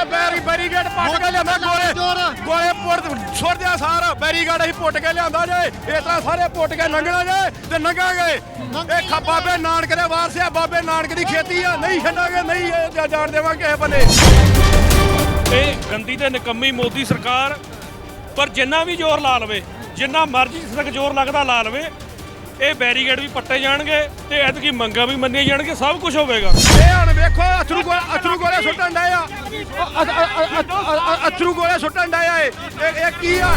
ਆ ਬੈਰੀ ਬੈਰੀਗੇਡ ਪੱਟ ਕੇ ਲਿਆਂਦਾ ਗੋਲੇ ਗੋਲੇ ਪੁੱਟ ਛੋੜ ਦਿਆ ਸਾਰ ਬੈਰੀਗੇਡ ਅਸੀਂ ਪੁੱਟ ਕੇ ਲਿਆਂਦਾ ਜੇ। ਇਸ ਤਰ੍ਹਾਂ ਸਾਰੇ ਪੁੱਟ ਕੇ ਲੰਘਣਾ ਜੇ ਤੇ ਲੰਘਾਂਗੇ ਇਹ ਖਾ ਬਾਬੇ ਨਾਨਕ ਦੇ ਵਾਰਸ ਆ ਬਾਬੇ ਨਾਨਕ ਦੀ ਖੇਤੀ ਆ। ਨਹੀਂ ਛੱਡਾਂਗੇ ਨਹੀਂ ਇਹ ਜਾਣ ਦੇਵਾਂਗੇ ਕਿਸੇ ਬੰਨੇ ਇਹ ਗੰਦੀ ਤੇ ਨਿਕੰਮੀ ਮੋਦੀ ਸਰਕਾਰ ਪਰ ਜਿੰਨਾ ਵੀ ਜ਼ੋਰ ਲਾ ਲਵੇ ਜਿੰਨਾ ਮਰਜ਼ੀ ਤੱਕ ਜ਼ੋਰ ਲੱਗਦਾ ਲਾ ਲਵੇ ਇਹ ਬੈਰੀਗੇਡ ਵੀ ਪੱਟੇ ਜਾਣਗੇ ਤੇ ਐਤਕੀ ਮੰਗਾਂ ਵੀ ਮੰਨੀਆਂ ਜਾਣਗੀਆਂ ਸਭ ਕੁਝ ਹੋਵੇਗਾ। ਇਹ ਹੁਣ ਵੇਖੋ ਅਥਰੂ ਗੋਲੇ ਅਥਰੂ ਗੋਲੇ ਸੁੱਟਣ ਡਏ ਆ। ਅ- ਅ- ਅ- ਅ- ਅ- ਅਥਰੂ ਗੋਲੇ ਸੁੱਟਣ ਡਏ ਆ ਇਹ। ਇਹ ਇਹ ਕੀ ਆ?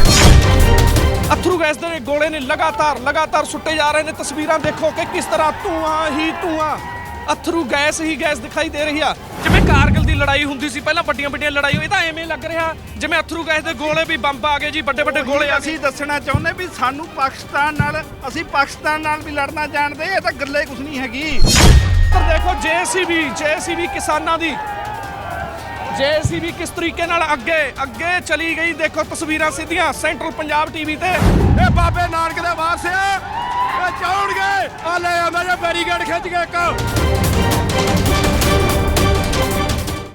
ਅਥਰੂ ਗੈਸ ਦੇ ਗੋਲੇ ਨੇ ਲਗਾਤਾਰ ਲਗਾਤਾਰ ਸੁੱਟੇ ਜਾ ਰਹੇ ਨੇ। ਤਸਵੀਰਾਂ ਦੇਖੋ ਕਿ ਕਿਸ ਤਰ੍ਹਾਂ ਧੂਆਂ ਹੀ ਧੂਆਂ। ਅਥਰੂ ਗੈਸ ਹੀ ਗੈਸ ਦਿਖਾਈ ਦੇ ਰਹੀ ਆ। ਜਿਵੇਂ ਕਾਰਗਿਲ ਦੀ ਲੜਾਈ ਹੁੰਦੀ ਸੀ ਪਹਿਲਾਂ ਵੱਡੀਆਂ ਵੱਡੀਆਂ ਲੜਾਈ ਹੋਈ ਤਾਂ ਐਵੇਂ ਲੱਗ ਰਿਹਾ ਜਿਵੇਂ ਅਥਰੂ ਗੈਸ ਦੇ ਗੋਲੇ ਵੀ ਬੰਬ ਆ ਗਏ ਜੀ ਵੱਡੇ ਵੱਡੇ ਗੋਲੇ ਆ ਗਏ। ਅਸੀਂ ਦੱਸਣਾ ਚਾਹੁੰਦੇ ਵੀ ਸਾਨੂੰ ਪਾਕਿਸਤਾਨ ਨਾਲ ਅਸੀਂ ਪਾਕਿਸਤਾਨ ਨਾਲ ਵੀ ਲੜਨਾ ਜਾਣਦੇ ਇਹ ਤਾਂ ਗੱਲੇ ਕੁਝ ਨਹੀਂ ਹੈਗੀ। ਪਰ ਦੇਖੋ ਜੇਸੀਬੀ ਜੇਸੀਬੀ ਕਿਸਾਨਾਂ ਦੀ ਜੇਸੀਬੀ ਕਿਸ ਤਰੀਕੇ ਨਾਲ ਅੱਗੇ ਅੱਗੇ ਚਲੀ ਗਈ ਦੇਖੋ ਤਸਵੀਰਾਂ ਸਿੱਧੀਆਂ ਸੈਂਟਰਲ ਪੰਜਾਬ ਟੀਵੀ ਤੇ। ਇਹ ਬਾਬੇ ਨਾਨਕ ਦੇ ਵਾਰਸ ਆ ਇਹ ਚਾਉਣਗੇ ਆ ਲੈ ਆਉਂਦਾ ਜੇ ਬੈਰੀਗੇਡ ਖਿੱਚ ਕੇ ਇੱਕ।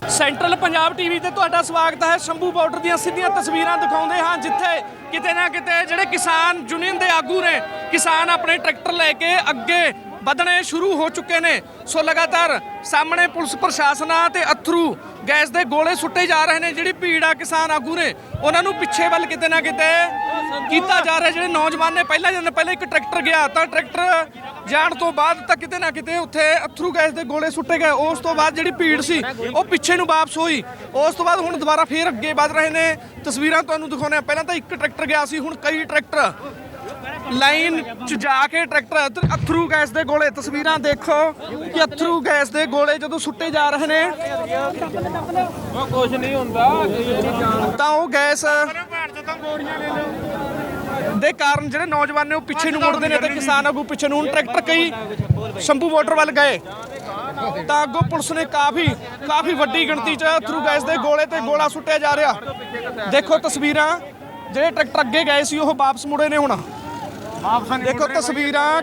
ਸੈਂਟਰਲ ਪੰਜਾਬ ਟੀਵੀ ਤੇ ਤੁਹਾਡਾ ਸਵਾਗਤ ਹੈ। ਸ਼ੰਭੂ ਬਾਰਡਰ ਦੀਆਂ ਸਿੱਧੀਆਂ ਤਸਵੀਰਾਂ ਦਿਖਾਉਂਦੇ ਹਾਂ, ਜਿੱਥੇ ਕਿਤੇ ਨਾ ਕਿਤੇ ਜਿਹੜੇ ਕਿਸਾਨ ਯੂਨੀਅਨ ਦੇ ਆਗੂ ਨੇ, ਕਿਸਾਨ ਆਪਣੇ ਟਰੈਕਟਰ ਲੈ ਕੇ ਅੱਗੇ ਵਧਣੇ ਸ਼ੁਰੂ ਹੋ ਚੁੱਕੇ ਨੇ। ਸੋ ਲਗਾਤਾਰ ਸਾਹਮਣੇ ਪੁਲਿਸ ਪ੍ਰਸ਼ਾਸਨ ਆ ਤੇ ਅਥਰੂ ਗੈਸ ਦੇ ਗੋਲੇ ਸੁੱਟੇ ਜਾ ਰਹੇ ਨੇ। ਜਿਹੜੀ ਭੀੜ ਆ ਕਿਸਾਨ ਆਗੂ ਨੇ, ਉਹਨਾਂ ਨੂੰ ਪਿੱਛੇ ਵੱਲ ਕਿਤੇ ਨਾ ਕਿਤੇ ਕੀਤਾ ਜਾ ਰਿਹਾ। ਜਿਹੜੇ ਨੌਜਵਾਨ ਨੇ, ਪਹਿਲਾਂ ਜਨ ਪਹਿਲਾਂ ਇੱਕ ਟਰੈਕਟਰ ਗਿਆ, ਤਾਂ ਟਰੈਕਟਰ ਜਾਣ ਤੋਂ ਬਾਅਦ ਤਾਂ ਕਿਤੇ ਨਾ ਕਿਤੇ ਉੱਥੇ ਅਥਰੂ ਗੈਸ ਦੇ ਗੋਲੇ ਸੁੱਟੇ ਗਏ। ਉਸ ਤੋਂ ਬਾਅਦ ਜਿਹੜੀ ਭੀੜ ਸੀ, ਉਹ ਪਿੱਛੇ ਨੂੰ ਵਾਪਸ ਹੋਈ। ਉਸ ਤੋਂ ਬਾਅਦ ਹੁਣ ਦੁਬਾਰਾ ਫੇਰ ਅੱਗੇ ਵੱਧ ਰਹੇ ਨੇ। ਤਸਵੀਰਾਂ ਤੁਹਾਨੂੰ ਦਿਖਾਉਂਦੇ ਆ ਪਹਿਲਾਂ ਤਾਂ ਇੱਕ ਟਰੈਕਟਰ ਗਿਆ ਸੀ, ਹੁਣ ਕਈ ਟਰੈਕਟਰ ਲਾਈਨ 'ਚ ਜਾ ਕੇ ਟਰੈਕਟਰ ਅਥਰੂ ਗੈਸ ਦੇ ਗੋਲੇ, ਤਸਵੀਰਾਂ ਦੇਖੋ ਕਿ ਅਥਰੂ ਗੈਸ ਦੇ ਗੋਲੇ ਜਦੋਂ ਸੁੱਟੇ ਜਾ ਰਹੇ ਨੇ। ਕੁਝ ਨਹੀਂ ਹੁੰਦਾ ਤਾਂ ਉਹ ਗੈਸ ਦੇ ਕਾਰਨ ਜਿਹੜੇ ਨੌਜਵਾਨ ਨੇ ਉਹ ਪਿੱਛੇ ਨੂੰ ਮੁੜਦੇ ਨੇ ਤੇ ਕਿਸਾਨ ਆਗੂ ਪਿੱਛੇ ਨੂੰ ਟਰੈਕਟਰ ਕਈ ਸ਼ੰਭੂ ਬਾਰਡਰ ਵੱਲ ਗਏ। ਤਾਂ ਅੱਗੋਂ ਪੁਲਿਸ ਨੇ ਕਾਫੀ ਕਾਫੀ ਵੱਡੀ ਗਿਣਤੀ 'ਚ ਥਰੂ ਗੈਸ ਦੇ ਗੋਲੇ ਤੇ ਗੋਲਾ ਸੁੱਟਿਆ ਜਾ ਰਿਹਾ। ਦੇਖੋ ਤਸਵੀਰਾਂ, ਜਿਹੜੇ ਟਰੈਕਟਰ ਅੱਗੇ ਗਏ ਸੀ, ਉਹ ਵਾਪਸ ਮੁੜੇ ਨੇ ਹੁਣ। ਦੇਖੋ ਤਸਵੀਰਾਂ।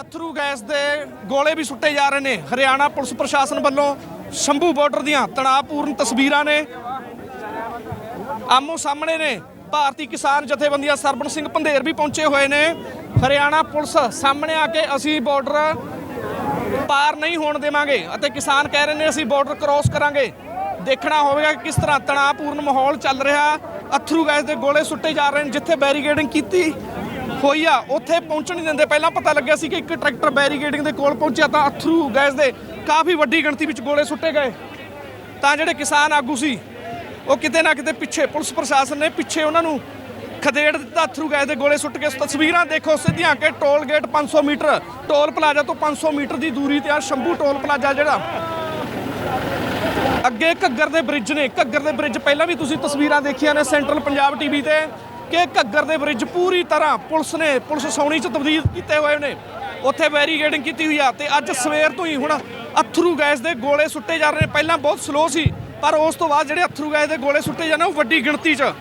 ਅਥਰੂ ਗੈਸ ਦੇ ਗੋਲੇ ਵੀ ਸੁੱਟੇ ਜਾ ਰਹੇ ਨੇ। ਹਰਿਆਣਾ ਪੁਲਿਸ ਪ੍ਰਸ਼ਾਸਨ ਵੱਲੋਂ ਸ਼ੰਭੂ ਬਾਰਡਰ ਦੀਆਂ ਤਣਾਅਪੂਰਨ ਤਸਵੀਰਾਂ ਨੇ। ਆਮੋ ਸਾਹਮਣੇ ਨੇ। ਭਾਰਤੀ ਕਿਸਾਨ ਜਥੇਬੰਦੀਆਂ ਸਰਬਣ ਸਿੰਘ ਪੰਧੇਰ ਵੀ ਪਹੁੰਚੇ ਹੋਏ ਨੇ। ਹਰਿਆਣਾ ਪੁਲਿਸ ਸਾਹਮਣੇ ਆ ਕੇ ਅਸੀਂ ਬਾਰਡਰ ਪਾਰ ਨਹੀਂ ਹੋਣ ਦੇਵਾਂਗੇ ਅਤੇ ਕਿਸਾਨ ਕਹਿ ਰਹੇ ਨੇ ਅਸੀਂ ਬਾਰਡਰ ਕ੍ਰਾਸ ਕਰਾਂਗੇ। ਦੇਖਣਾ ਹੋਵੇਗਾ ਕਿ ਕਿਸ ਤਰ੍ਹਾਂ ਤਣਾਅਪੂਰਨ ਮਾਹੌਲ ਚੱਲ ਰਿਹਾ। ਅਥਰੂ ਗੈਸ ਦੇ ਗੋਲੇ ਸੁੱਟੇ ਜਾ ਰਹੇ ਨੇ, ਜਿੱਥੇ ਬੈਰੀਕੇਡਿੰਗ ਕੀਤੀ ਹੋਈ ਆ, ਉੱਥੇ ਪਹੁੰਚਣ ਨਹੀਂ ਦਿੰਦੇ। ਪਹਿਲਾਂ ਪਤਾ ਲੱਗਿਆ ਸੀ ਕਿ ਇੱਕ ਟਰੈਕਟਰ ਬੈਰੀਕੇਡਿੰਗ ਦੇ ਕੋਲ ਪਹੁੰਚਿਆ ਤਾਂ ਅਥਰੂ ਗੈਸ ਦੇ ਕਾਫੀ ਵੱਡੀ ਗਿਣਤੀ ਵਿੱਚ ਗੋਲੇ ਸੁੱਟੇ ਗਏ। ਤਾਂ ਜਿਹੜੇ ਕਿਸਾਨ ਆਗੂ ਸੀ, ਉਹ ਕਿਤੇ ਨਾ ਕਿਤੇ ਪਿੱਛੇ, ਪੁਲਿਸ ਪ੍ਰਸ਼ਾਸਨ ਨੇ ਪਿੱਛੇ ਉਹਨਾਂ ਨੂੰ ਖਦੇੜ ਦਿੱਤਾ ਥਰੂ ਗੈਸ ਦੇ ਗੋਲੇ ਸੁੱਟ ਕੇ। ਤਸਵੀਰਾਂ ਦੇਖੋ ਸਿੱਧੀਆਂ ਕਿ toll gate 500 metre, toll plaza ਤੋਂ 500 ਮੀਟਰ ਦੀ ਦੂਰੀ ਤੇ ਆ, ਸ਼ੰਭੂ ਟੋਲ ਪਲਾਜ਼ਾ ਜਿਹੜਾ। ਅੱਗੇ ਘੱਗਰ ਦੇ ਬ੍ਰਿਜ ਨੇ। ਘੱਗਰ ਦੇ ਬ੍ਰਿਜ ਪਹਿਲਾਂ ਵੀ ਤੁਸੀਂ ਤਸਵੀਰਾਂ ਦੇਖੀਆਂ ਨੇ ਸੈਂਟਰਲ ਪੰਜਾਬ ਟੀਵੀ ਤੇ ਕਿ ਘੱਗਰ ਦੇ ਬ੍ਰਿਜ ਪੂਰੀ ਤਰ੍ਹਾਂ ਪੁਲਿਸ ਨੇ, ਪੁਲਿਸ ਸੌਣੀ ਚ ਤਬਦੀਲ ਕੀਤੇ ਹੋਏ ਨੇ। ਉੱਥੇ ਬੈਰੀਗੇਡਿੰਗ ਕੀਤੀ ਹੋਈ ਆ ਤੇ ਅੱਜ ਸਵੇਰ ਤੋਂ ਹੀ ਹੁਣ ਅਥਰੂ ਗੈਸ ਦੇ ਗੋਲੇ ਸੁੱਟੇ ਜਾ ਰਹੇ ਨੇ। ਪਹਿਲਾਂ ਬਹੁਤ ਸਲੋ ਸੀ, ਪਰ ਉਸ ਤੋਂ ਬਾਅਦ ਜਿਹੜੇ ਅਥਰੂ ਗੈਸ ਦੇ ਗੋਲੇ ਸੁੱਟੇ ਜਾਂਦੇ ਉਹ ਵੱਡੀ ਗਿਣਤੀ 'ਚ,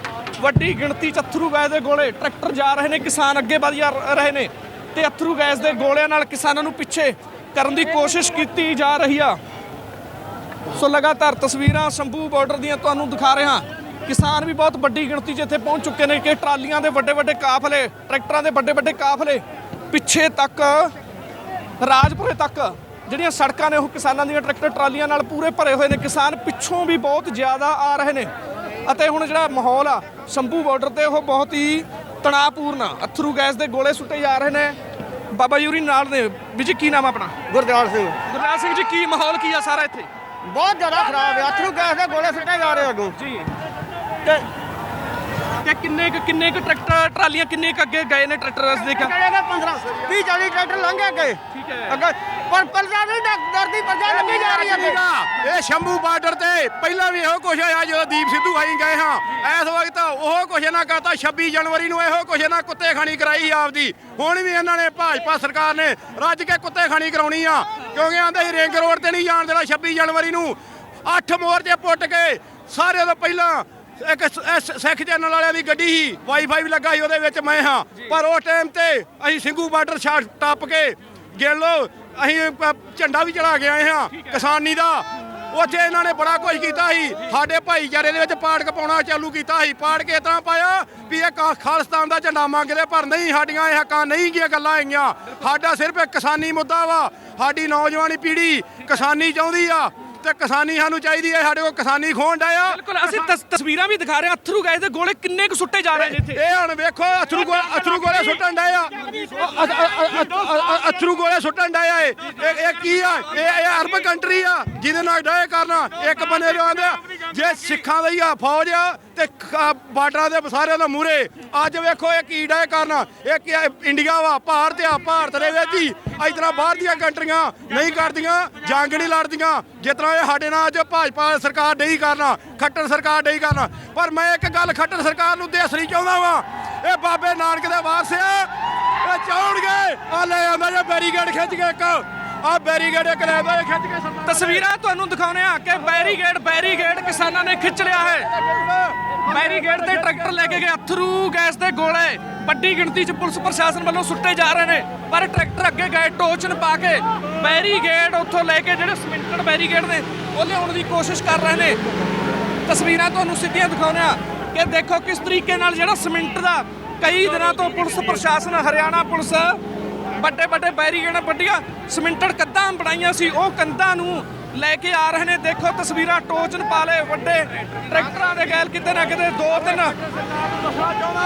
ਵੱਡੀ ਗਿਣਤੀ 'ਚ ਅਥਰੂ ਗੈਸ ਦੇ ਗੋਲੇ। ਟਰੈਕਟਰ ਜਾ ਰਹੇ ਨੇ, ਕਿਸਾਨ ਅੱਗੇ ਵਧ ਜਾ ਰਹੇ ਨੇ ਤੇ ਅਥਰੂ ਗੈਸ ਦੇ ਗੋਲਿਆਂ ਨਾਲ ਕਿਸਾਨਾਂ ਨੂੰ ਪਿੱਛੇ ਕਰਨ ਦੀ ਕੋਸ਼ਿਸ਼ ਕੀਤੀ ਜਾ ਰਹੀ ਆ। ਸੋ ਲਗਾਤਾਰ ਤਸਵੀਰਾਂ ਸ਼ੰਭੂ ਬਾਰਡਰ ਦੀਆਂ ਤੁਹਾਨੂੰ ਦਿਖਾ ਰਿਹਾ ਕਿਸਾਨ ਵੀ ਬਹੁਤ ਵੱਡੀ ਗਿਣਤੀ 'ਚ ਇੱਥੇ ਪਹੁੰਚ ਚੁੱਕੇ ਨੇ ਕਿ ਟਰਾਲੀਆਂ ਦੇ ਵੱਡੇ ਵੱਡੇ ਕਾਫਲੇ ਟਰੈਕਟਰਾਂ ਦੇ ਵੱਡੇ ਵੱਡੇ ਕਾਫਲੇ ਪਿੱਛੇ ਤੱਕ ਰਾਜਪੁਰੇ ਤੱਕ ਜਿਹੜੀਆਂ ਸੜਕਾਂ ਨੇ ਉਹ ਕਿਸਾਨਾਂ ਦੀਆਂ ਟਰੈਕਟਰ ਟਰਾਲੀਆਂ ਨਾਲ ਪੂਰੇ ਭਰੇ ਹੋਏ ਨੇ। ਕਿਸਾਨ ਪਿੱਛੋਂ ਵੀ ਬਹੁਤ ਜ਼ਿਆਦਾ ਆ ਰਹੇ ਨੇ ਅਤੇ ਹੁਣ ਜਿਹੜਾ ਮਾਹੌਲ ਆ ਸ਼ੰਭੂ ਬਾਰਡਰ ਤੇ ਉਹ ਬਹੁਤ ਹੀ ਤਣਾਅਪੂਰਨ ਆ। ਅਥਰੂ ਗੈਸ ਦੇ ਗੋਲੇ ਸੁੱਟੇ ਜਾ ਰਹੇ ਨੇ। ਬਾਬਾ ਯੂਰੀ ਨਾਲ ਨੇ। ਵੀ ਜੀ ਕੀ ਨਾਮ ਆਪਣਾ? ਗੁਰਦਿਆਲ ਸਿੰਘ। ਗੁਰਨਾਮ ਸਿੰਘ ਜੀ ਕੀ ਮਾਹੌਲ ਕੀ ਆ ਸਾਰਾ ਇੱਥੇ? ਬਹੁਤ ਜ਼ਿਆਦਾ ਖਰਾਬ ਹੈ। ਅਥਰੂ ਗੈਸ ਦੇ ਗੋਲੇ ਸੁੱਟੇ ਜਾ ਰਹੇ ਅੱਗੋਂ। ਜੀ। ਤੇ ਤੇ ਕਿੰਨੇ ਕੁ ਕਿੰਨੇ ਕੁ ਟਰੈਕਟਰ ਟਰਾਲੀਆਂ ਕਿੰਨੇ ਕੁ ਅੱਗੇ ਗਏ ਨੇ ਟਰੈਕਟਰ ਅਸੀਂ ਦੇਖਿਆ? ਕਹਿੰਦੇ 15 20 40 ਟਰੈਕਟਰ ਲੰਘੇ ਗਏ ਠੀਕ ਹੈ। ਅੱਗੇ ਪਰ ਪਰਜਾ ਨਹੀਂ ਡ- ਡਰਦੀ ਪਰਜਾ ਲੱਗੀ ਜਾ ਰਹੀ ਹੈ ਅੱਗੇ। ਇਹ ਸ਼ੰਭੂ ਬਾਰਡਰ ਤੇ ਪਹਿਲਾਂ ਵੀ ਇਹੋ ਕੁਛ ਹੋਇਆ ਜਦੋਂ ਦੀਪ ਸਿੱਧੂ ਆਈ ਗਏ ਹਾਂ। ਇਸ ਵਕਤ ਉਹ ਕੁਛ ਨਾ ਕਰਤਾ 26 ਜਨਵਰੀ ਨੂੰ ਇਹੋ ਕੁਛ ਨਾ ਕੁੱਤੇ ਖਾਣੀ ਕਰਾਈ ਸੀ ਆਪਦੀ। ਹੁਣ ਵੀ ਇਹਨਾਂ ਨੇ ਭਾਜਪਾ ਸਰਕਾਰ ਨੇ ਰੱਜ ਕੇ ਕੁੱਤੇ ਖਾਣੀ ਕਰਾਉਣੀ ਆ। ਕਿਉਂਕਿ ਆਂਦੇ ਸੀ ਰਿੰਗ ਰੋਡ ਤੇ ਨਹੀਂ ਜਾਣ ਦੇਣਾ 26 ਜਨਵਰੀ ਨੂੰ। ਅੱਠ ਮੋਰਚੇ ਪੁੱਟ ਕੇ ਸਾਰੇ ਤੋਂ ਪਹਿਲਾਂ ਇੱਕ ਸ- ਇਸ ਸਿੱਖ ਚੈਨਲ ਵਾਲਿਆਂ ਦੀ ਗੱਡੀ ਸੀ ਵਾਈਫਾਈ ਵੀ ਲੱਗਾ ਸੀ ਉਹਦੇ ਵਿੱਚ ਮੈਂ ਹਾਂ। ਪਰ ਉਸ ਟਾਈਮ ਤੇ ਅਸੀਂ ਸਿੰਘੂ ਬਾਰਡਰ ਛਾੜ ਟੱਪ ਕੇ ਗਿਣ ਲਓ। ਅਸੀਂ ਪ- ਝੰਡਾ ਵੀ ਚੜਾ ਕੇ ਆਏ ਹਾਂ ਕਿਸਾਨੀ ਦਾ। ਉੱਥੇ ਇਹਨਾਂ ਨੇ ਬੜਾ ਕੁਝ ਕੀਤਾ ਸੀ। ਸਾਡੇ ਭਾਈਚਾਰੇ ਦੇ ਵਿੱਚ ਪਾੜਕ ਪਾਉਣਾ ਚਾਲੂ ਕੀਤਾ ਸੀ। ਪਾੜ ਕੇ ਤਾਂ ਪਾਇਆ ਵੀ ਇਹ ਕਾ- ਖਾਲਿਸਤਾਨ ਦਾ ਝੰਡਾ ਮੰਗਦੇ ਪਰ ਨਹੀਂ ਸਾਡੀਆਂ ਇਹ ਹੱਕਾਂ ਨਹੀਂ ਗੀਆਂ ਗੱਲਾਂ ਆਈਆਂ ਸਾਡਾ ਸਿਰਫ ਇੱਕ ਕਿਸਾਨੀ ਮੁੱਦਾ ਵਾ। ਸਾਡੀ ਨੌਜਵਾਨੀ ਪੀੜ੍ਹੀ ਕਿਸਾਨੀ ਚਾਹੁੰਦੀ ਆ ਤੇ ਕਿਸਾਨੀ ਸਾਨੂੰ ਚਾਹੀਦੀ ਹੈ ਸਾਡੇ ਕੋਲ ਕਿਸਾਨੀ ਖੋਣ ਡਿਆ ਬਿਲਕੁਲ ਅਸੀਂ ਤਸ- ਤਸਵੀਰਾਂ ਵੀ ਦਿਖਾ ਰਹੇ ਹਾਂ। ਅਥਰੂ ਗੈਸ ਦੇ ਗੋਲੇ ਕਿੰਨੇ ਕੁ ਸੁੱਟੇ ਜਾ ਰਹੇ ਨੇ ਇੱਥੇ। ਇਹ ਹੁਣ ਵੇਖੋ ਅਥਰੂ ਗੋਲੇ ਅਥਰੂ ਗੋਲੇ ਸੁੱਟਣ ਡਏ ਆ। ਅਥਰੂ ਗੋਲੇ ਸੁੱਟਣ ਡਾਇਆ ਆ ਇਹ। ਇਹ ਕੀ ਆ? ਇਹ ਇਹ ਅਰਬ ਕੰਟਰੀ ਆ, ਜਿਹਦੇ ਨਾਲ ਡਏ ਕਰਨਾ। ਇੱਕ ਬੰਦੇ ਦੇ ਆਂਦੇ ਜੇ ਸਿੱਖਾਂ ਦਾ ਹੀ ਆ ਫੌਜ ਆ, ਤੇ ਬਾਰਡਰਾਂ ਦੇ ਸਾਰਿਆਂ ਦਾ ਮੂਰੇ ਅੱਜ ਵੇਖੋ ਇਹ ਕੀ ਡਏ ਕਰਨਾ। ਇਹ ਕੀ ਇੰਡੀਆ ਵਾ, ਭਾਰਤ ਆ, ਭਾਰਤ ਦੇ ਵਿੱਚ ਹੀ। ਇਸ ਤਰ੍ਹਾਂ ਬਾਹਰ ਦੀਆਂ ਕੰਟਰੀਆਂ ਨਹੀਂ ਕਰਦੀਆਂ ਜੰਗ ਨਹੀਂ ਲੜਦੀਆਂ। ਜਿਸ ਤਰ੍ਹਾਂ ਇਹ ਸਾਡੇ ਨਾਲ ਅੱਜ ਭਾਜਪਾ ਸਰਕਾਰ ਨਹੀਂ ਕਰਨਾ ਖੱਟਰ ਸਰਕਾਰ ਨਹੀਂ ਕਰਨਾ। ਪਰ ਮੈਂ ਇੱਕ ਗੱਲ ਖੱਟਰ ਸਰਕਾਰ ਨੂੰ ਦੇਸਣੀ ਚਾਹੁੰਦਾ ਵਾਂ। ਇਹ ਬਾਬੇ ਨਾਨਕ ਦੇ ਵਾਰਸ ਆ। ਚਾਉਣਗੇ ਆ ਲੈ ਆਂਦਾ ਜੇ ਬੈਰੀਗੇਡ ਖਿੱਚ ਕੇ ਇੱਕ। ਆ ਬੈਰੀਗੇਡ ਇੱਕ ਲੈ ਆਂਦਾ ਖਿੱਚ ਕੇ ਸਰਦਾਰ ਤਸਵੀਰਾਂ ਤੁਹਾਨੂੰ ਦਿਖਾਉਣੇ ਆ ਕਿ ਬੈਰੀਗੇਡ ਬੈਰੀਗੇਡ ਕਿਸਾਨਾਂ ਨੇ ਖਿੱਚ ਲਿਆ ਹੈ। ਬੈਰੀਗੇਡ ਤੇ ਟਰੈਕਟਰ ਲੈ ਕੇ ਗਏ ਅਥਰੂ ਗੈਸ ਦੇ ਗੋਲੇ। ਵੱਡੀ ਗਿਣਤੀ 'ਚ ਪੁਲਿਸ ਪ੍ਰਸ਼ਾਸਨ ਵੱਲੋਂ ਸੁੱਟੇ ਜਾ ਰਹੇ ਨੇ ਪਰ ਟਰੈਕਟਰ ਅੱਗੇ ਗਏ ਟੋਚਨ ਪਾ ਕੇ ਬੈਰੀਗੇਡ ਉੱਥੋਂ ਲੈ ਕੇ ਜਿਹੜੇ ਸਿਮੈਂਟਡ ਬੈਰੀਗੇਡ ਨੇ ਉਹ ਲਿਆਉਣ ਦੀ ਕੋਸ਼ਿਸ਼ ਕਰ ਰਹੇ ਨੇ। ਤਸਵੀਰਾਂ ਤੁਹਾਨੂੰ ਸਿੱਧੀਆਂ ਦਿਖਾਉਣੇ ਆ ਕਿ ਦੇਖੋ ਕਿਸ ਤਰੀਕੇ ਨਾਲ ਜਿਹੜਾ ਸਿਮੈਂਟ ਦਾ ਕਈ ਦਿਨਾਂ ਤੋਂ ਪੁਲਿਸ ਪ੍ਰਸ਼ਾਸਨ ਹਰਿਆਣਾ ਪੁਲਿਸ ਵੱਡੇ ਵੱਡੇ ਬੈਰੀਗੇਡ ਵੱਡੀਆਂ ਸਿਮੈਂਟਡ ਕੰਧਾਂ ਬਣਾਈਆਂ ਸੀ ਉਹ ਕੰਧਾਂ ਨੂੰ ਲੈ ਕੇ ਆ ਰਹੇ ਨੇ। ਦੇਖੋ ਤਸਵੀਰਾਂ ਟੋਚਨ ਪਾ ਲਏ ਵੱਡੇ ਟਰੈਕਟਰਾਂ ਦੇ ਗੈਲ ਕਿਤੇ ਨਾ ਕਿਤੇ ਦੋ ਤਿੰਨ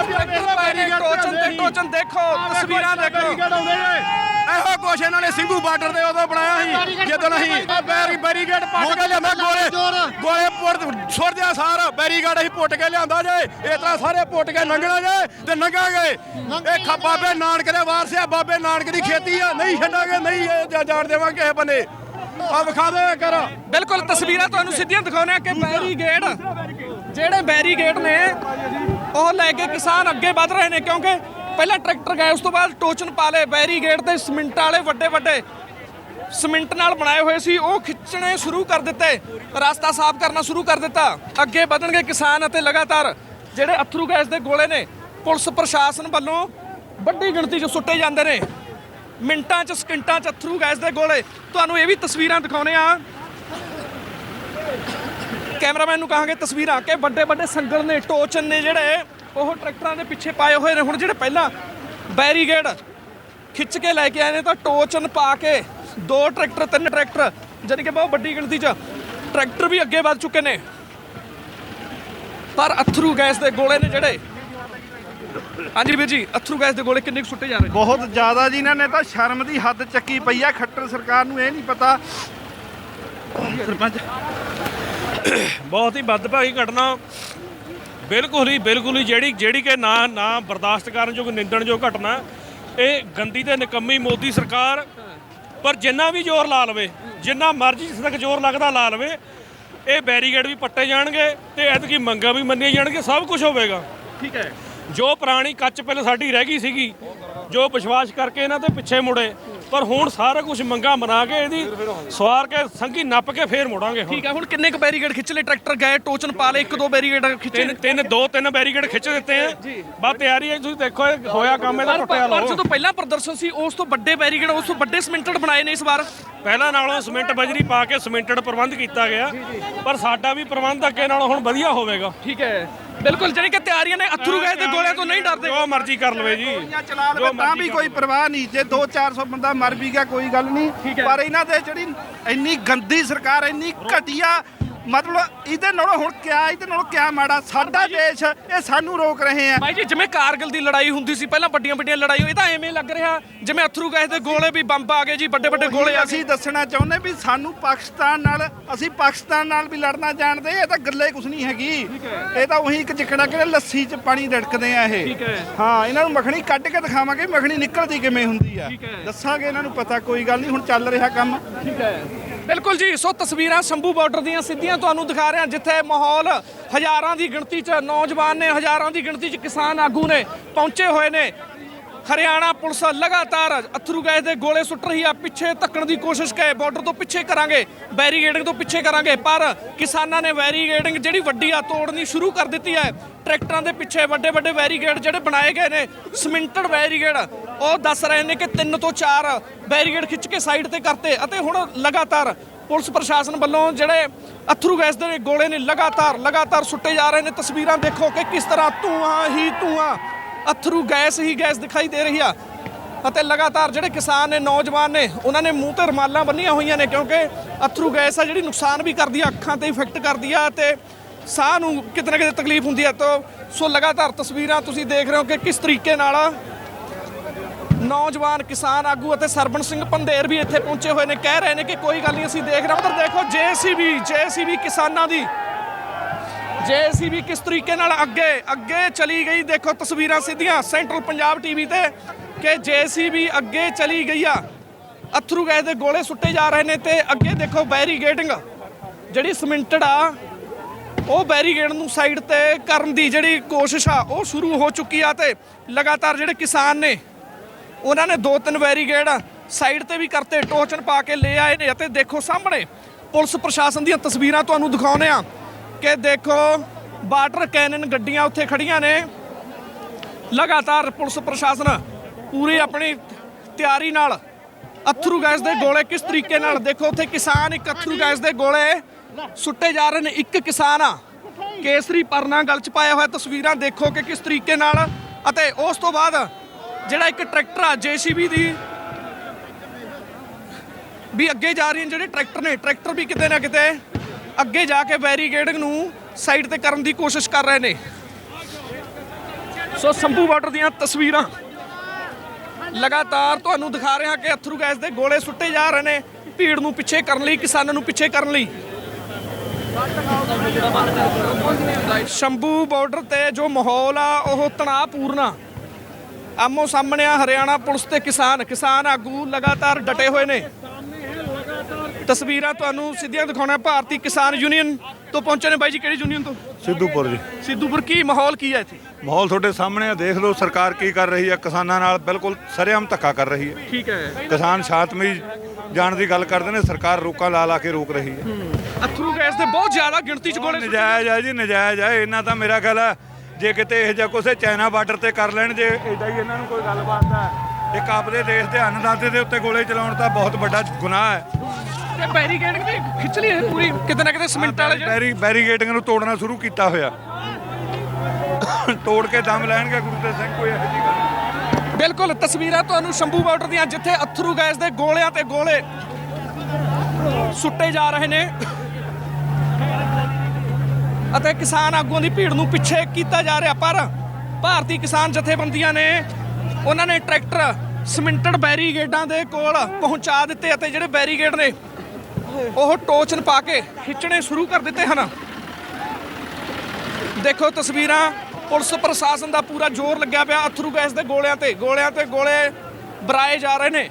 ਟਰੈਕਟਰ ਟੋਚਨ ਤੇ ਟੋਚਨ ਦੇਖੋ ਤਸਵੀਰਾਂ ਦੇਖੋ। ਇਹੋ ਕੁਛ ਇਹਨਾਂ ਨੇ ਸਿੰਘੂ ਬਾਰਡਰ ਦੇ ਉਦੋਂ ਬਣਾਇਆ ਸੀ ਜਦੋਂ ਅਸੀਂ ਬੈਰੀ ਬੈਰੀਗੇਡ ਪੱਟ ਕੇ ਲਿਆਂਦਾ ਗੋਲੇ ਗੋਲੇ ਪੁੱਟ ਛੋੜ ਦਿਆ ਸਾਰ ਬੈਰੀਗੇਡ ਅਸੀਂ ਪੁੱਟ ਕੇ ਲਿਆਂਦਾ ਜੇ ਇਸ ਤਰ੍ਹਾਂ ਸਾਰੇ ਪੁੱਟ ਕੇ ਲੰਘਣਾ ਜੇ ਤੇ ਲੰਘਾਂਗੇ। ਇਹ ਬਾਬੇ ਨਾਨਕ ਦੇ ਵਾਰਸ ਆ ਬਾਬੇ ਨਾਨਕ ਦੀ ਖੇਤੀ ਆ ਨਹੀਂ ਛੱਡਾਂਗੇ ਨਹੀਂ ਇਹ ਜਾਣ ਦੇਵਾਂਗੇ ਕਿਸੇ ਬੰਨੇ। ਆ ਵਿਖਾ ਦੇ ਕਰ। ਬਿਲਕੁਲ ਤਸਵੀਰਾਂ ਤੁਹਾਨੂੰ ਸਿੱਧੀਆਂ ਦਿਖਾਉਣੇ ਆ ਕਿ ਬੈਰੀਗੇਡ ਜਿਹੜੇ ਬੈਰੀਗੇਡ ਨੇ ਉਹ ਲੈ ਕੇ ਕਿਸਾਨ ਅੱਗੇ ਵਧ ਰਹੇ ਨੇ ਕਿਉਂਕਿ ਪਹਿਲਾਂ ਟਰੈਕਟਰ ਗਏ, ਉਸ ਤੋਂ ਬਾਅਦ ਟੋਚਨ ਪਾ ਲਏ ਬੈਰੀਗੇਡ ਤੇ ਸਿਮੈਂਟ ਵਾਲੇ ਵੱਡੇ ਵੱਡੇ ਸਿਮੈਂਟ ਨਾਲ ਬਣਾਏ ਹੋਏ ਸੀ, ਉਹ ਖਿੱਚਣੇ ਸ਼ੁਰੂ ਕਰ ਦਿੱਤੇ, ਰਸਤਾ ਸਾਫ਼ ਕਰਨਾ ਸ਼ੁਰੂ ਕਰ ਦਿੱਤਾ। ਅੱਗੇ ਵਧਣਗੇ ਕਿਸਾਨ ਅਤੇ ਲਗਾਤਾਰ ਜਿਹੜੇ ਅਥਰੂ ਗੈਸ ਦੇ ਗੋਲੇ ਨੇ, ਪੁਲਿਸ ਪ੍ਰਸ਼ਾਸਨ ਵੱਲੋਂ ਵੱਡੀ ਗਿਣਤੀ 'ਚ ਸੁੱਟੇ ਜਾਂਦੇ ਨੇ। ਮਿੰਟਾਂ 'ਚ, ਸਕਿੰਟਾਂ 'ਚ ਅਥਰੂ ਗੈਸ ਦੇ ਗੋਲੇ। ਤੁਹਾਨੂੰ ਇਹ ਵੀ ਤਸਵੀਰਾਂ ਦਿਖਾਉਣੇ ਆ। ਕੈਮਰਾਮੈਨ ਨੂੰ ਕਹਾਂਗੇ ਤਸਵੀਰਾਂ ਕਿ ਵੱਡੇ ਵੱਡੇ ਸੰਗਲ ਨੇ, ਟੋਚਨ ਨੇ ਜਿਹੜੇ ਉਹ ਟਰੈਕਟਰਾਂ ਦੇ ਪਿੱਛੇ ਪਾਏ ਹੋਏ ਨੇ। ਹੁਣ ਜਿਹੜੇ ਪਹਿਲਾਂ ਬੈਰੀਗੇਡ ਖਿੱਚ ਕੇ ਲੈ ਕੇ ਆਏ ਨੇ ਤਾਂ ਟੋਚਨ ਪਾ ਕੇ ਦੋ ਟਰੈਕਟਰ ਤਿੰਨ ਟਰੈਕਟਰ ਜਾਣੀ ਕਿ ਬਹੁਤ ਵੱਡੀ ਗਿਣਤੀ 'ਚ ਟਰੈਕਟਰ ਵੀ ਅੱਗੇ ਵੱਧ ਚੁੱਕੇ ਨੇ। ਪਰ ਅਥਰੂ ਗੈਸ ਦੇ ਗੋਲੇ ਨੇ ਜਿਹੜੇ। ਹਾਂਜੀ ਵੀਰ ਜੀ ਅਥਰੂ ਗੈਸ ਦੇ ਗੋਲੇ ਕਿੰਨੇ ਕੁ ਸੁੱਟੇ ਜਾ ਰਹੇ ਬਹੁਤ ਜ਼ਿਆਦਾ ਜੀ ਇਹਨਾਂ ਨੇ ਤਾਂ ਸ਼ਰਮ ਦੀ ਹੱਦ ਚੱਕੀ ਪਈ ਆ ਖੱਟਰ ਸਰਕਾਰ ਨੂੰ ਇਹ ਨਹੀਂ ਪਤਾ। ਸਰਪੰਚ ਬਹੁਤ ਹੀ ਵੱਧਭਾਗੀ ਘਟਨਾ ਬਿਲਕੁਲ ਹੀ ਬਿਲਕੁਲ ਹੀ ਜਿਹੜੀ ਜਿਹੜੀ ਕਿ ਨਾ ਨਾ ਬਰਦਾਸ਼ਤ ਕਰਨ ਯੋਗ ਨਿੰਦਣਯੋਗ ਘਟਨਾ ਇਹ ਗੰਦੀ ਤੇ ਨਿਕੰਮੀ ਮੋਦੀ ਸਰਕਾਰ ਪਰ ਜਿੰਨਾ ਵੀ ਜ਼ੋਰ ਲਾ ਲਵੇ ਜਿੰਨਾ ਮਰਜ਼ੀ ਜਿਸ ਤੱਕ ਜ਼ੋਰ ਲੱਗਦਾ ਲਾ ਲਵੇ ਇਹ ਬੈਰੀਗੇਡ ਵੀ ਪੱਟੇ ਜਾਣਗੇ ਤੇ ਐਤਕੀ ਮੰਗਾਂ ਵੀ ਮੰਨੀਆਂ ਜਾਣਗੀਆਂ ਸਭ ਕੁਝ ਹੋਵੇਗਾ। ਠੀਕ ਹੈ। ਜੋ ਪੁਰਾਣੀ ਕੱਚ ਪਹਿਲੇ ਸਾਡੀ ਰਹਿ ਗਈ ਸੀਗੀ ਜੋ ਵਿਸ਼ਵਾਸ ਕਰਕੇ ਇਹਨਾਂ ਤੇ ਪਿੱਛੇ ਮੁੜੇ ਪਰ ਹੁਣ ਸਾਰਾ ਕੁਝ ਮੰਗਾ ਮਨਾ ਕੇ ਇਹਦੀ ਸਵਾਰ ਕੇ ਸੰਗੀ ਨੱਪ ਕੇ ਫੇਰ ਮੁੜਾਂਗੇ ਹੁਣ। ਠੀਕ ਹੈ ਹੁਣ ਕਿੰਨੇ ਕੁ ਬੈਰੀਗੇਡ ਖਿੱਚ ਲਏ? ਟਰੈਕਟਰ ਗਏ ਟੋਚਨ ਪਾ ਲਏ ਇੱਕ ਦੋ ਬੈਰੀਗੇਡ ਖਿੱਚੇ ਤਿੰਨ ਤਿੰਨ ਦੋ ਤਿੰਨ ਬੈਰੀਕੇਡ ਖਿੱਚ ਦਿੱਤੇ ਆ। ਬਸ ਤਿਆਰੀ ਹੈ ਤੁਸੀਂ ਦੇਖੋ ਇਹ ਹੋਇਆ ਕੰਮ ਇਹਦਾ ਪਰ ਟੁੱਟਿਆ ਪਰ ਲਓ। ਜਦੋਂ ਪਹਿਲਾਂ ਪ੍ਰਦਰਸ਼ਨ ਸੀ ਉਸ ਤੋਂ ਵੱਡੇ ਬੈਰੀਗੇਡ ਉਸ ਤੋਂ ਵੱਡੇ ਸਿਮੈਂਟਡ ਬਣਾਏ ਨੇ ਇਸ ਵਾਰ। ਪਹਿਲਾਂ ਨਾਲੋਂ ਸਿਮੈਂਟ ਬਜਰੀ ਪਾ ਕੇ ਸਿਮੈਂਟਡ ਪ੍ਰਬੰਧ ਕੀਤਾ ਗਿਆ। ਪਰ ਸਾਡਾ ਵੀ ਪ੍ਰਬੰਧ ਅੱਗੇ ਨਾਲੋਂ ਹੁਣ ਵਧੀਆ ਹੋਵੇਗਾ। ਠੀਕ ਹੈ। ਬਿਲਕੁਲ ਜਾਨੀ ਕਿ ਤਿਆਰੀਆਂ ਨੇ ਅਥਰੂ ਗਏ ਤੇ ਗੋਲਿਆਂ ਤੋਂ ਨਹੀਂ ਡਰਦੇ। ਜੋ ਮਰਜ਼ੀ ਕਰ ਲਵੇ ਜੀ। ਗੋਲੀਆਂ ਚਲਾ ਲਵੇ ਤਾਂ ਵੀ ਕੋਈ ਪਰਵਾਹ ਨਹੀਂ ਜੇ 2-400 ਬੰਦਾ ਮਰ ਵੀ ਗਿਆ ਕੋਈ ਗੱਲ ਨਹੀਂ। ਪਰ ਇਹਨਾਂ ਦੇ ਜਿਹੜੀ ਇੰਨੀ ਗੰਦੀ ਸਰਕਾਰ ਇੰਨੀ ਘਟੀਆ ਮਤਲਬ ਇਹਦੇ ਨਾਲੋਂ ਹੁਣ ਕਿਆ ਇਹਦੇ ਨਾਲੋਂ ਕਿਆ ਮਾੜਾ? ਸਾਡਾ ਦੇਸ਼ ਇਹ ਸਾਨੂੰ ਰੋਕ ਰਹੇ ਆ। ਭਾਈ ਜੀ ਜਿਵੇਂ ਕਾਰਗਿਲ ਦੀ ਲੜਾਈ ਹੁੰਦੀ ਸੀ ਪਹਿਲਾਂ ਵੱਡੀਆਂ ਵੱਡੀਆਂ ਲੜਾਈ ਹੋਈ ਤਾਂ ਐਵੇਂ ਲੱਗ ਰਿਹਾ। ਜਿਵੇਂ ਅਥਰੂ ਗਏ ਤੇ ਗੋਲੇ ਵੀ ਬੰਬ ਆ ਗਏ ਜੀ ਵੱਡੇ ਵੱਡੇ ਗੋਲੇ ਆ ਗਏ। ਅਸੀਂ ਦੱਸਣਾ ਚਾਹੁੰਦੇ ਵੀ ਸਾਨੂੰ ਪਾਕਿਸਤਾਨ ਨਾਲ ਅਸੀਂ ਪਾਕਿਸਤਾਨ ਨਾਲ ਵੀ ਲੜਨਾ ਜਾਣਦੇ ਇਹ ਤਾਂ ਗੱਲੇ ਕੁਛ ਨਹੀਂ ਹੈਗੀ। ਇਹ ਤਾਂ ਉਹੀ ਇੱਕ ਜਿਕੜਾ ਕਿ ਲੱਸੀ 'ਚ ਪਾਣੀ ਰੜਕਦੇ ਆ ਇਹ। ਹੈ। ਇਹਨਾਂ ਨੂੰ ਮੱਖਣੀ ਕੱਢ ਕੇ ਦਿਖਾਵਾਂਗੇ ਮੱਖਣੀ ਨਿਕਲਦੀ ਕਿਵੇਂ ਹੁੰਦੀ ਆ। ਦੱਸਾਂਗੇ ਇਹਨਾਂ ਨੂੰ ਪਤਾ ਕੋਈ ਗੱਲ ਨਹੀਂ ਹੁਣ ਚੱਲ ਰਿਹਾ ਕੰਮ। ਠੀਕ ਹੈ। ਬਿਲਕੁਲ ਜੀ, ਸੋ ਤਸਵੀਰਾਂ ਸ਼ੰਭੂ ਬਾਰਡਰ ਦੀਆਂ ਸਿੱਧੀਆਂ ਤੁਹਾਨੂੰ ਦਿਖਾ ਰਹੇ ਹਾਂ, ਜਿੱਥੇ ਮਾਹੌਲ ਹਜ਼ਾਰਾਂ ਦੀ ਗਿਣਤੀ 'ਚ ਨੌਜਵਾਨ ਨੇ, ਹਜ਼ਾਰਾਂ ਦੀ ਗਿਣਤੀ 'ਚ ਕਿਸਾਨ ਆਗੂ ਨੇ ਪਹੁੰਚੇ ਹੋਏ ਨੇ। ਹਰਿਆਣਾ ਪੁਲਿਸ ਲਗਾਤਾਰ ਅਥਰੂ ਗੈਸ ਦੇ ਗੋਲੇ ਸੁੱਟ ਰਹੀ ਆ। ਪਿੱਛੇ ਧੱਕਣ ਦੀ ਕੋਸ਼ਿਸ਼ ਕਰੇ ਬਾਰਡਰ ਤੋਂ ਪਿੱਛੇ ਕਰਾਂਗੇ ਬੈਰੀਗੇਡਿੰਗ ਤੋਂ ਪਿੱਛੇ ਕਰਾਂਗੇ, ਪਰ ਕਿਸਾਨਾਂ ਨੇ ਬੈਰੀਗੇਡਿੰਗ ਜਿਹੜੀ ਵੱਡੀ ਆ, ਤੋੜਨੀ ਸ਼ੁਰੂ ਕਰ ਦਿੱਤੀ ਹੈ ਟਰੈਕਟਰਾਂ ਦੇ ਪਿੱਛੇ ਵੱਡੇ ਵੱਡੇ ਬੈਰੀਗੇਡ ਜਿਹੜੇ ਬਣਾਏ ਗਏ ਨੇ ਸਿਮੈਂਟਡ ਬੈਰੀਗੇਡ ਉਹ ਦੱਸ ਰਹੇ ਨੇ ਕਿ ਤਿੰਨ ਤੋਂ ਚਾਰ ਬੈਰੀਗੇਡ ਖਿੱਚ ਕੇ ਸਾਈਡ ਤੇ ਕਰਤੇ ਅਤੇ ਹੁਣ ਲਗਾਤਾਰ ਪੁਲਿਸ ਪ੍ਰਸ਼ਾਸਨ ਵੱਲੋਂ ਜਿਹੜੇ ਅਥਰੂ ਗੈਸ ਦੇ ਗੋਲੇ ਨੇ, ਲਗਾਤਾਰ ਲਗਾਤਾਰ ਸੁੱਟੇ ਜਾ ਰਹੇ ਨੇ। ਤਸਵੀਰਾਂ ਦੇਖੋ ਕਿ ਕਿਸ ਤਰ੍ਹਾਂ ਧੂਆਂ ਹੀ ਧੂਆਂ ਅਥਰੂ ਗੈਸ ਹੀ ਗੈਸ ਦਿਖਾਈ ਦੇ ਰਹੀ ਆ ਅਤੇ ਲਗਾਤਾਰ ਜਿਹੜੇ ਕਿਸਾਨ ਨੇ, ਨੌਜਵਾਨ ਨੇ, ਉਹਨਾਂ ਨੇ ਮੂੰਹ ਤੇ ਰਮਾਲਾਂ ਬੰਨੀਆਂ ਹੋਈਆਂ ਨੇ ਕਿਉਂਕਿ ਅਥਰੂ ਗੈਸ ਆ ਜਿਹੜੀ ਨੁਕਸਾਨ ਵੀ ਕਰਦੀ ਆ, ਅੱਖਾਂ ਤੇ ਇਫੈਕਟ ਕਰਦੀ ਆ ਤੇ ਸਾਹ ਨੂੰ ਕਿਤੇ ਨਾ ਕਿਤੇ ਤਕਲੀਫ ਹੁੰਦੀ ਆ ਤਾਂ। ਸੋ ਲਗਾਤਾਰ ਤਸਵੀਰਾਂ ਤੁਸੀਂ ਦੇਖ ਰਹੇ ਹੋ ਕਿ ਕਿਸ ਤਰੀਕੇ ਨਾਲ ਨੌਜਵਾਨ ਕਿਸਾਨ ਆਗੂ ਅਤੇ ਸਰਬਣ ਸਿੰਘ ਪੰਧੇਰ ਵੀ ਇੱਥੇ ਪਹੁੰਚੇ ਹੋਏ ਨੇ। ਕਹਿ ਰਹੇ ਨੇ ਕਿ ਕੋਈ ਗੱਲ ਨਹੀਂ, ਅਸੀਂ ਦੇਖ ਰਹੇ ਹਾਂ। ਉਧਰ ਦੇਖੋ, ਜੇਸੀਬੀ ਜੇਸੀਬੀ ਕਿਸਾਨਾਂ ਦੀ ਜੇਸੀਬੀ ਕਿਸ ਤਰੀਕੇ ਨਾਲ ਅੱਗੇ ਅੱਗੇ ਚਲੀ ਗਈ? ਦੇਖੋ ਤਸਵੀਰਾਂ ਸਿੱਧੀਆਂ, ਸੈਂਟਰਲ ਪੰਜਾਬ ਟੀਵੀ ਤੇ ਕਿ ਜੇਸੀਬੀ ਅੱਗੇ ਚਲੀ ਗਈ ਆ। ਅਥਰੂ ਗੈਸ ਦੇ ਗੋਲੇ ਸੁੱਟੇ ਜਾ ਰਹੇ ਨੇ ਤੇ ਅੱਗੇ ਦੇਖੋ ਬੈਰੀਗੇਡਿੰਗ ਜਿਹੜੀ ਸਿਮੈਂਟਡ ਆ, ਉਹ ਬੈਰੀਗੇਡ ਨੂੰ ਸਾਈਡ ਤੇ ਕਰਨ ਦੀ ਜਿਹੜੀ ਕੋਸ਼ਿਸ਼ ਆ, ਉਹ ਸ਼ੁਰੂ ਹੋ ਚੁੱਕੀ ਆ ਤੇ ਲਗਾਤਾਰ ਜਿਹੜੇ ਕਿਸਾਨ ਨੇ, ਉਹਨਾਂ ਨੇ ਦੋ ਤਿੰਨ ਬੈਰੀਗੇਡ ਸਾਈਡ ਤੇ ਵੀ ਕਰਤੇ, ਟੋਚਨ ਪਾ ਕੇ ਲੈ ਆਏ ਨੇ ਅਤੇ ਦੇਖੋ ਸਾਹਮਣੇ ਪੁਲਿਸ ਪ੍ਰਸ਼ਾਸਨ ਦੀਆਂ ਤਸਵੀਰਾਂ ਤੁਹਾਨੂੰ ਦਿਖਾਉਨੇ ਆ ਕਿ ਦੇਖੋ ਵਾਟਰ ਕੈਨਨ ਗੱਡੀਆਂ ਉੱਥੇ ਖੜੀਆਂ ਨੇ। ਲਗਾਤਾਰ ਪੁਲਿਸ ਪ੍ਰਸ਼ਾਸਨ ਪੂਰੀ ਆਪਣੀ ਤਿਆਰੀ ਨਾਲ ਅਥਰੂ ਗੈਸ ਦੇ ਗੋਲੇ ਕਿਸ ਤਰੀਕੇ ਨਾਲ, ਦੇਖੋ ਉੱਥੇ ਕਿਸਾਨ ਇੱਕ ਅਥਰੂ ਗੈਸ ਦੇ ਗੋਲੇ ਸੁੱਟੇ ਜਾ ਰਹੇ ਨੇ। ਇੱਕ ਕਿਸਾਨ ਆ, ਕੇਸਰੀ ਪਰਨਾ ਗਲ ਚ ਪਾਇਆ ਹੋਇਆ, ਤਸਵੀਰਾਂ ਦੇਖੋ ਕਿ ਕਿਸ ਤਰੀਕੇ ਨਾਲ ਅਤੇ ਉਸ ਤੋਂ ਬਾਅਦ ਜਿਹੜਾ ਇੱਕ ਟਰੈਕਟਰ ਆ, ਜੀਸੀਬੀ ਦੀ ਵੀ ਅੱਗੇ ਜਾ ਰਹੀ ਹੈ ਜਿਹੜੇ ਟਰੈਕਟਰ ਨੇ। ਟਰੈਕਟਰ ਵੀ ਕਿਤੇ ਨਾ ਕਿਤੇ ਅੱਗੇ ਜਾ ਕੇ ਬੈਰੀਗੇਡਿੰਗ ਨੂੰ ਸਾਈਡ ਤੇ ਕਰਨ ਦੀ ਕੋਸ਼ਿਸ਼ ਕਰ ਰਹੇ ਨੇ। ਸੋ ਸੰਭੂ ਬਾਰਡਰ ਦੀਆਂ ਤਸਵੀਰਾਂ ਲਗਾਤਾਰ ਤੁਹਾਨੂੰ ਦਿਖਾ ਰਹੇ ਹਾਂ ਕਿ ਅਥਰੂ ਗੈਸ ਦੇ ਗੋਲੇ ਸੁੱਟੇ ਜਾ ਰਹੇ ਨੇ, ਭੀੜ ਨੂੰ ਪਿੱਛੇ ਕਰਨ ਲਈ, ਕਿਸਾਨਾਂ ਨੂੰ ਪਿੱਛੇ ਕਰਨ ਲਈ। ਸ਼ੰਭੂ ਬਾਰਡਰ ਤੇ ਜੋ ਮਾਹੌਲ ਆ, ਉਹ ਤਣਾਅਪੂਰਨ ਆ। ਆਮੋ ਸਾਹਮਣੇ ਆ ਹਰਿਆਣਾ ਪੁਲਿਸ ਤੇ ਕਿਸਾਨ। ਕਿਸਾਨ ਆਗੂ ਲਗਾਤਾਰ ਡਟੇ ਹੋਏ ਨੇ। ਤਸਵੀਰਾਂ ਤੁਹਾਨੂੰ ਸਿੱਧੀਆਂ ਦਿਖਾਉਣਾ ਭਾਰਤੀ ਕਿਸਾਨ ਯੂਨੀਅਨ ਤੋਂ ਪਹੁੰਚੇ ਨੇ ਬਾਈ ਜੀ ਕਿਹੜੀ ਯੂਨੀਅਨ ਤੋਂ? ਸਿੱਧੂਪੁਰ ਜੀ। ਸਿੱਧੂਪੁਰ ਕੀ ਮਾਹੌਲ ਕੀ ਹੈ ਇੱਥੇ? ਮਾਹੌਲ ਤੁਹਾਡੇ ਸਾਹਮਣੇ ਆ ਦੇਖ ਲਓ ਸਰਕਾਰ ਕੀ ਕਰ ਰਹੀ ਹੈ ਕਿਸਾਨਾਂ ਨਾਲ ਬਿਲਕੁਲ ਸਰੇਆਮ ਧੱਕਾ ਕਰ ਰਹੀ ਹੈ। ਠੀਕ ਹੈ। ਕਿਸਾਨ ਸ਼ਾਂਤਮਈ ਜਾਣ ਦੀ ਗੱਲ ਕਰਦੇ ਨੇ ਸਰਕਾਰ ਰੋਕਾਂ ਲਾ ਲਾ ਕੇ ਰੋਕ ਰਹੀ ਹੈ। ਅਥਰੂ ਗੈਸ ਦੇ ਬਹੁਤ ਜ਼ਿਆਦਾ ਗਿਣਤੀ ਚ ਗੋਲੇ ਨਜਾਇਜ਼ ਆ ਜੀ ਨਜਾਇਜ਼ ਆ ਇਹਨਾਂ ਤਾਂ ਮੇਰਾ ਖਿਆਲ ਹੈ ਜੇ ਕਿਤੇ ਇਹ ਜਿਹਾ ਕੁਛ ਚਾਈਨਾ ਬਾਰਡਰ ਤੇ ਕਰ ਲੈਣ ਜੇ ਇਦਾਂ ਹੀ ਇਹਨਾਂ ਨੂੰ ਕੋਈ ਗੱਲਬਾਤ ਹੈ ਇੱਕ ਆਪਦੇ ਦੇਸ਼ ਦੇ ਅੰਨਦਾਤੇ ਦੇ ਉੱਤੇ ਗੋਲੇ ਚਲਾਉਣ ਤਾਂ ਬਹੁਤ ਵੱਡਾ ਗੁਨਾਹ ਹੈ। ਤੇ ਬੈਰੀਕੇਡਿੰਗ ਵੀ ਖਿੱਚ ਲਈ ਇਹ ਪੂਰੀ ਕਿਤੇ ਨਾ ਕਿਤੇ ਸਿਮੈਂਟ ਵਾਲੇ ਜਿਹੜੇ ਬੈਰੀ ਬੈਰੀਗੇਟਿੰਗ ਨੂੰ ਤੋੜਨਾ ਸ਼ੁਰੂ ਕੀਤਾ ਹੋਇਆ ਤੋੜ ਕੇ ਦਮ ਲੈਣਗੇ ਗੁਰੂ ਤੇ ਸਿੰਘ ਕੋਈ ਇਹੋ ਜਿਹੀ ਗੱਲ ਨਹੀਂ। ਬਿਲਕੁਲ ਤਸਵੀਰਾਂ ਤੁਹਾਨੂੰ ਸ਼ੰਭੂ ਬਾਰਡਰ ਦੀਆਂ ਜਿੱਥੇ ਅਥਰੂ ਗੈਸ ਦੇ ਗੋਲਿਆਂ ਤੇ ਗੋਲੇ ਸੁੱਟੇ ਜਾ ਰਹੇ ਨੇ ਅਤੇ ਕਿਸਾਨ ਆਗੂਆਂ ਦੀ ਭੀੜ ਨੂੰ ਪਿੱਛੇ ਕੀਤਾ ਜਾ ਰਿਹਾ ਪਰ ਭਾਰਤੀ ਕਿਸਾਨ ਜਥੇਬੰਦੀਆਂ ਨੇ ਉਹਨਾਂ ਨੇ ਟਰੈਕਟਰ ਸਿਮੈਂਟਡ ਬੈਰੀਗੇਡਾਂ ਦੇ ਕੋਲ ਪਹੁੰਚਾ ਦਿੱਤੇ ਅਤੇ ਜਿਹੜੇ ਬੈਰੀਗੇਡ ਨੇ ਉਹ ਟੋਚਨ ਪਾ ਕੇ ਖਿੱਚਣੇ ਸ਼ੁਰੂ ਕਰ ਦਿੱਤੇ ਹਨ। ਦੇਖੋ ਤਸਵੀਰਾਂ, ਪੁਲਿਸ ਪ੍ਰਸ਼ਾਸਨ ਦਾ ਪੂਰਾ ਜ਼ੋਰ ਲੱਗਿਆ ਪਿਆ। ਅਥਰੂ ਗੈਸ ਦੇ ਗੋਲਿਆਂ ਤੇ ਗੋਲਿਆਂ ਤੇ ਗੋਲੇ ਬਰਾਏ ਜਾ ਰਹੇ ਨੇ।